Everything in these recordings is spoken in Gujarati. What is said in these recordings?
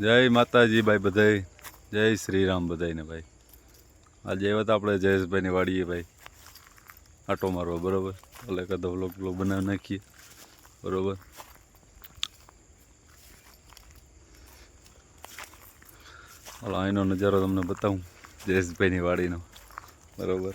જય માતાજી ભાઈ બધાય. જય શ્રી રામ બધાયને ભાઈ. આજે આવ્યા આપણે જયેશભાઈની વાડીએ ભાઈ. આટો મારવા, બરાબર? એટલે કદો વ્લોગ વ્લોગ બનાવી નાખીએ. બરોબર? હાલો અહીંનો નજારો તમને બતાવું. જયેશભાઈની વાડીનો. બરોબર?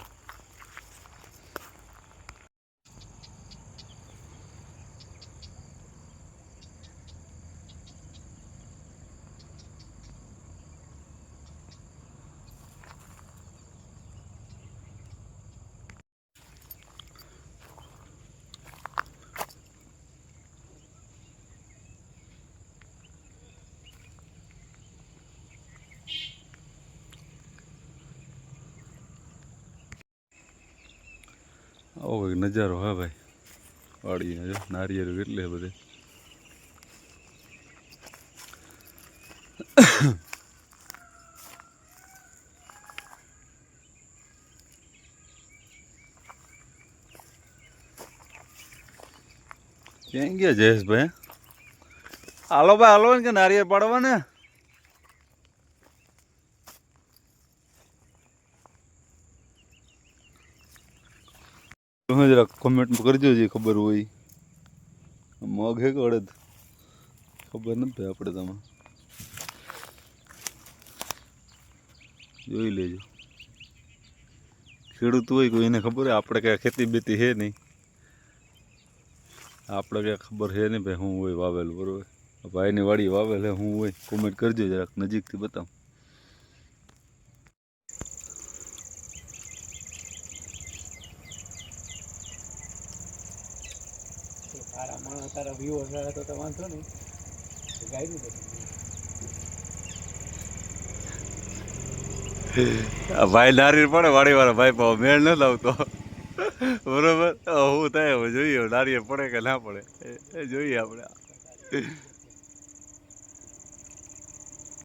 આવો એક નજારો, હા ભાઈ. વાડીનો જો નારિયેળ કેટલે બધે. ક્યાં ગયા જયેશભાઈ? હાલો ભાઈ, હાલો ને કે નારિયેળ પાડવા ને? તમે જરા કોમેન્ટ કરજો જે ખબર હોય. મગ હે કે અડદ? ખબર નથી આપણે તમે. જોઈ લેજો. ખેડૂત હોય કોઈ, એને ખબર હોય આપણે ક્યાં ખેતી બેતી હે નહીં. આપણે ક્યાં ખબર હે નહીં ભાઈ શું હોય વાવેલું, બરોબર? ભાઈની વાડી વાવેલ હે, હું હોય. કોમેન્ટ કરજો જરાક નજીકથી બતાવો. તારા માણસ તારા વ્યૂ હશે તો વાંધો નહીં. ગાઈ આ ભાઈ નારી પડે વાડી વાળા ભાઈ પાવ મેળ ન લાવતો. બરોબર? હું થાય જોઈએ, નારીએ પડે કે ના પડે? એ જોઈએ આપણે.